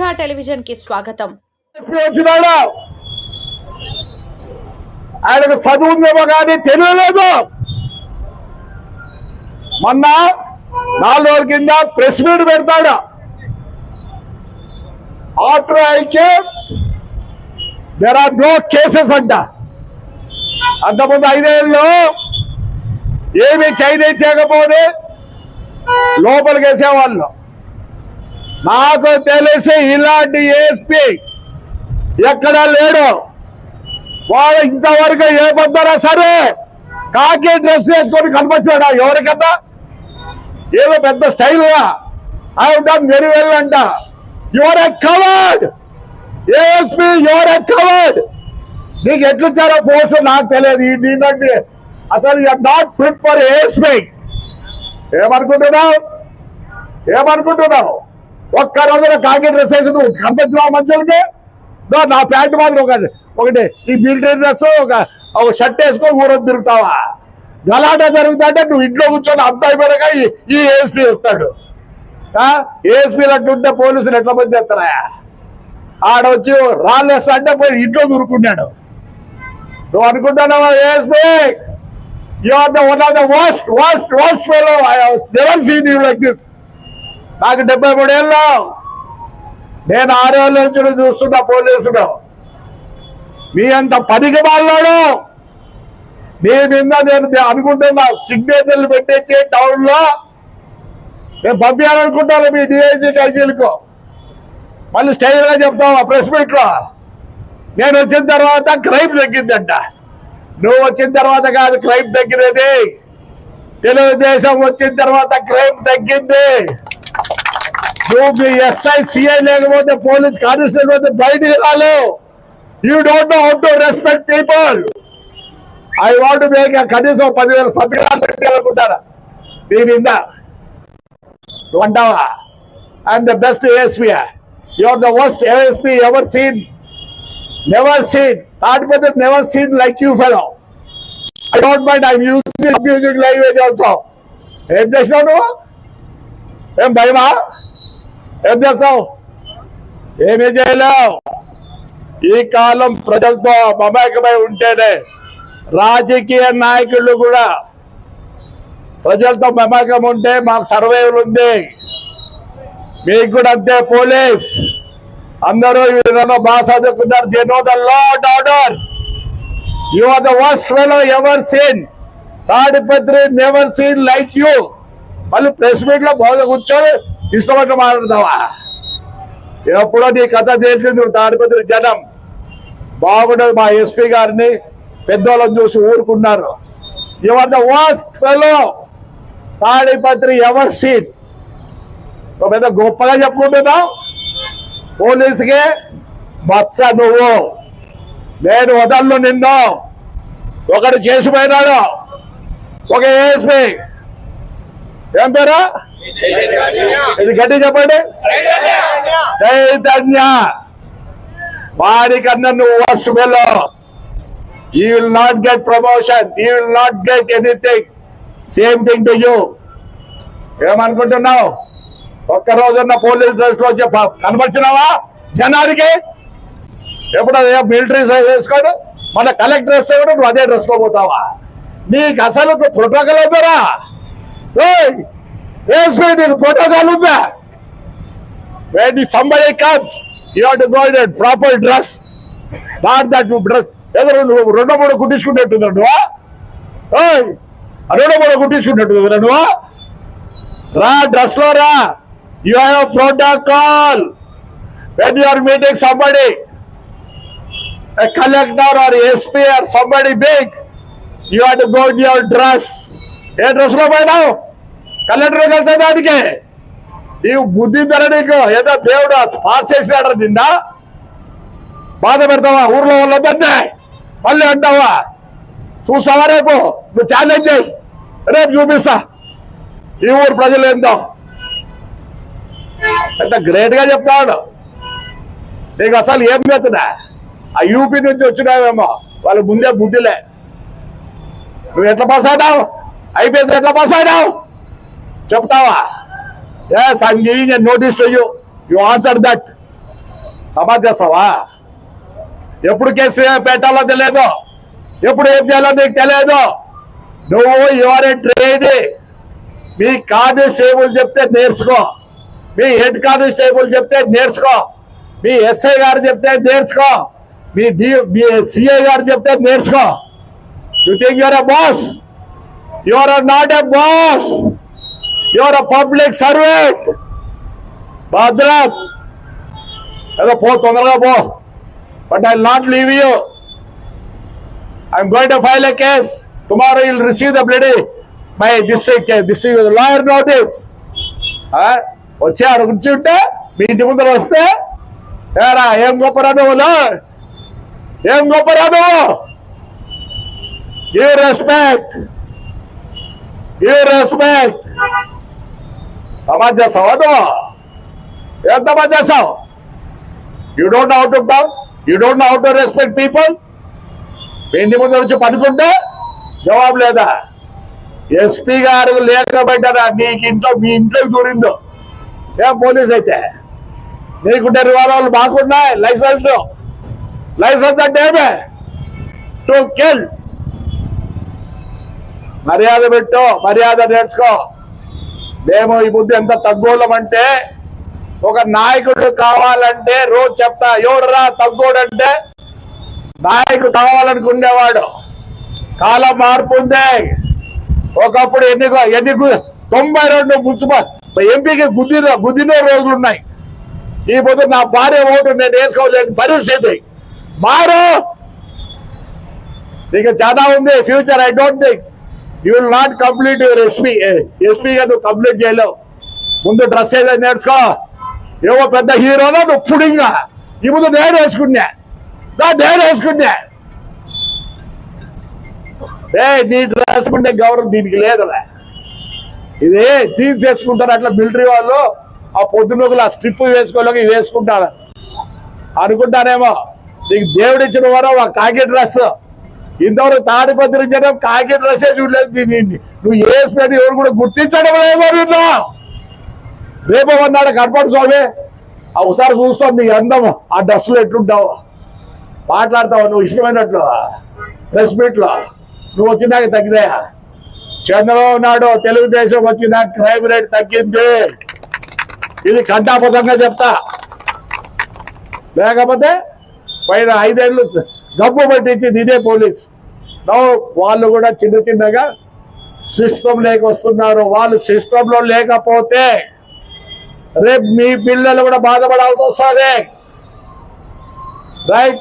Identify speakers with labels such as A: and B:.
A: ప్రజా టెలివిజన్కి స్వాగతం.
B: వచ్చినాడు. ఆయనకు చదువు ఉందేమో కానీ తెలియలేదు. మొన్న నాలుగు రోజుల కింద ప్రెస్ మీట్ పెడతాడు. ఆఫ్టర్ అయితే దేర్ ఆర్ నో కేసెస్ అంట. అంతకుముందు ఐదేళ్ళు ఏమి చైనా చేయకపోతే లోపలికి వేసేవాళ్ళు. నాకు తెలిసి ఇలాంటి ఏఎస్పీ ఎక్కడా లేడు. వాడు ఇంతవరకు ఏ పొద్దునా సరే కాకి డ్రెస్ వేసుకొని కనిపించాడా ఎవరికన్నా? ఏదో పెద్ద style I done very well అంట. You're a coward ASP you're a coward నీకు ఎట్లిచ్చారో పోస్ట్ నాకు తెలియదు. ఈ దీంట్లో అసలు you're not fit for ASP ఏమనుకుంటున్నావు? ఏమనుకుంటున్నావు? ఒక్క రోజున కాకి డ్రెస్ వేసి నువ్వు కనిపించినావు మనుషులకి? నా ప్యాంట్ మాత్రం ఒక ఒకటి ఈ మిలిటరీ డ్రెస్ ఒక ఒక షర్ట్ వేసుకొని ఊరొద్దు తిరుగుతావా? గలాట జరుగుతుంటే నువ్వు ఇంట్లో కూర్చొని అంత అయిపోయాక ఈ- ఈ ఏఎస్పీ వస్తాడు. ఏఎస్పీలు అట్లుంటే పోలీసులు ఎట్లా మంది చేస్తారా? ఆడ వచ్చి రాళ్ళు వేస్తా అంటే పోయి ఇంట్లో దూరుకున్నాడు. నువ్వు అనుకుంటున్నావా ASP you are the one of the worst worst worst fellow I never seen you like this నాకు డెబ్బై మూడేళ్ళు. నేను ఆరేళ్ళ నుంచి చూస్తున్నా పోలీసులు. మీ అంత పనికి వాళ్ళాడు మీ మీద నేను అనుకుంటున్నా సిగ్నేచర్లు పెట్టేసి టౌన్లో నేను పంపించాలనుకుంటాను మీ డిఐజీ ఐజీలకు మళ్ళీ స్టైల్గా చెప్తావా ప్రెస్ మీట్లో? నేను వచ్చిన తర్వాత క్రైమ్ తగ్గిందంట. నువ్వు వచ్చిన తర్వాత కాదు క్రైమ్ తగ్గినది. తెలుగుదేశం వచ్చిన తర్వాత క్రైమ్ తగ్గింది. నువ్వు ఎస్ఐ సిఐ లేకపోతే పోలీస్ కానిస్టేబుల్ అయితే బయటికి రాలేవు you don't know how to respect people I want make కనీసం పదివేల సభ్యులు పెట్టాలనుకుంటారా? నీ మీద నువ్వు అంటావా? I'm the best ASP you're the worst ASP ever seen never seen కాకపోతే never seen like you fellow I don't mind I using music language also ఏం చేసినావు నువ్వు ఏం భయమా? ఏం చేస్తావు? ఏమీ చేయలేవు. ఈ కాలం ప్రజలతో మమేకమై ఉంటేనే రాజకీయ నాయకులు కూడా ప్రజలతో మమేకం ఉంటే మాకు సర్వైవల్ ఉంది. మీకు కూడా అంతే పోలీస్. అందరూ వీళ్ళలో బాగా చదువుకున్నారు. They know the lot order you are the worst fellow ever seen Tadipatri never seen like you మళ్ళీ ప్రెస్ మీట్లో బాగా కూర్చొని ఇష్టపడి మాట్లాడతావా? ఎప్పుడో నీ కథ తెలిసింది నువ్వు తాడిపత్రి జనం. బాగుండదు మా ఎస్పీ గారిని పెద్దోళ్ళని చూసి ఊరుకున్నారు. Ever the Tadipatri ever seen పెద్ద గొప్పగా చెప్పుకుంటున్నావు పోలీసుకి మచ్చ నువ్వు. నేను వదలను నిన్ను. ఒకడు చేసిపోయినాడు. ఒక ఏఎస్పీ ఏం పేరు? ఇది గట్టి చెప్పండి. చైతన్య వాడికన్నా నువ్వు worst fellow you will not get promotion you will not get anything same thing to you ఏమనుకుంటున్నావు? ఒక్క రోజున్న పోలీస్ డ్రెస్లో చెప్ప. కనబడుతున్నావా జనానికి? ఎప్పుడు మిలిటరీ మిలిటరీ వేసుకోడు? మన కలెక్టర్ డ్రెస్ కూడా నువ్వు అదే డ్రెస్లో పోతావా? నీకు అసలు ప్రోటోకాల్ అవుతారా ఎస్పీ నీకు ప్రోటోకాల్ ఉందా when somebody comes, you have to go in a proper dress. Not that you dress. ఏదో నువ్వు రెండో మూడు కుట్టించుకున్నట్టుందా నువ్వు. ఏయ్, రెండో మూడు కుట్టించుకున్నట్టు నువ్వు. రా డ్రెస్లో రా. You have protocol when you are meeting somebody collector or SP or somebody big you have to go in your dress ఏ డ్రెస్లో పోయినావు? కలెక్టర్ కలిసేదానికి ఈ బుద్ధి ధర నీకు ఏదో దేవుడు పాస్ చేసినాడు నిన్న బాధ పెడతావా ఊర్లో వాళ్ళొద్దంటే మళ్ళీ అంటావా? చూస్తావా రేపు? నువ్వు ఛాలెంజ్ చేయి. రేపు చూపిస్తా. ఈ ఊరు ప్రజలు ఏందో. ఎంత గ్రేట్గా చెప్తాడు. నీకు అసలు ఏం చేస్తున్నా? ఆ యూపీ నుంచి వచ్చినావేమో. వాళ్ళ ముందే బుద్ధిలే. నువ్వు ఎట్లా పాస్ అయినావు ఐపీఎస్ ఎట్లా పాస్ అయినావు చెప్తావా? Yes I'm giving a notice to you you answer that Samaj చేస్తావా? ఎప్పుడు కేసు పెట్టాలో తెలియదు ఎప్పుడు ఏం చేయాలో నీకు తెలియదు నువ్వు యువర్ ట్రైన్ మీ కానిస్టేబుల్ చెప్తే నేర్చుకో. మీ హెడ్ కానిస్టేబుల్ చెప్తే నేర్చుకో. మీ ఎస్ఐ గారు చెప్తే నేర్చుకో. మీ డి మీ సిఐ గారు చెప్తే నేర్చుకో. You think you're a boss you're not a boss you're public servant భద్రత్ ఏదో పో తొందరగా పో. But I not leave you I'm going to file a case tomorrow will receive the bloody my district district lawyer notice వచ్చి ఆడ కూర్చుంటే మీ ఇంటి ముందర వస్తే ఏరా ఏం గొప్ప నువ్వులు ఏం గొప్ప నువ్వు? గివ్ రెస్పెక్ట్ గివ్ రెస్పెక్ట్ సమాజ్ చేస్తావా నువ్వు ఏం సమాజ్ చేస్తావు you don't how to come you don't how to respect people ఇంటి ముందు వచ్చి పడుకుంటే జవాబు లేదా? ఎస్పీ గారు లేకపోయినా నీకు ఇంట్లో మీ ఇంట్లోకి దూరిందో. ఏం పోలీస్ అయితే? నీకుంటే రివాల్వర్లు మాకున్నాయి లైసెన్స్ లైసెన్స్ అంటే ఏమే? To kill. మర్యాద పెట్టు మర్యాద నేర్చుకో. మేము ఈ బుద్ధి ఎంత తగ్గోళ్ళమంటే ఒక నాయకుడు కావాలంటే రోజు చెప్తా ఎవడురా తగ్గోడంటే? నాయకుడు కావాలనుకునేవాడు. కాలం మార్పు ఉంది. ఒకప్పుడు ఎన్ని ఎన్ని గు- తొంభై రెండు మున్సిపల్ ఎంపీకి గుద్దిన గుద్దిన రోజులు ఉన్నాయి. ఈ పొద్దు నా భార్య ఓటు నేను వేసుకోలేని పరిస్థితి. మారు. నీకు చాలా ఉంది. Future I don't think. You will not complete your SP ఎస్పీగా నువ్వు కంప్లీట్ చేయలేవు. ముందు డ్రెస్ ఏదో నేర్చుకో. ఏవో పెద్ద హీరోలో నువ్వు పుడింగా. ఈ ముందు నేను వేసుకున్నా. దా నేను వేసుకున్నా. ఏ నీ డ్రెస్ ఉండే గౌరవం దీనికి లేదురా. ఇది జీన్స్ వేసుకుంటారు అట్లా మిలిటరీ వాళ్ళు. ఆ పొద్దునొకలు ఆ స్ట్రిప్ వేసుకోలేక ఇవి వేసుకుంటారు. అనుకుంటారేమో. నీకు దేవుడిచ్చిన వారు ఒక కాకి డ్రెస్. ఇంతవరకు తాడిపత్రి జనం కాకి డ్రెస్సే చూడలేదు నీ- నువ్వు వేసుకొని ఎవరు కూడా గుర్తించడం లేదో రేపు అన్నాడు కనపడు స్వామి. ఆ ఒకసారి చూస్తాం నీ అందం. ఆ డ్రెస్సులో ఎట్లుంటావు? మాట్లాడతావు నువ్వు? ఇష్టమైనట్లు. ప్రెస్ మీట్లో. నువ్వు వచ్చినాక తగ్గినాయా? చంద్రబాబు నాయుడు తెలుగుదేశం వచ్చినాక క్రైమ్ రేట్ తగ్గింది. ఇది కంటాపదంగా చెప్తా. లేకపోతే పైన ఐదేళ్ళు గబ్బు పట్టించింది ఇదే పోలీస్. వాళ్ళు కూడా చిన్న చిన్నగా సిస్టమ్ లేక వస్తున్నారు వాళ్ళు సిస్టంలో లేకపోతే రేపు మీ పిల్లలు కూడా బాధపడాల్సి వస్తుంది. రైట్.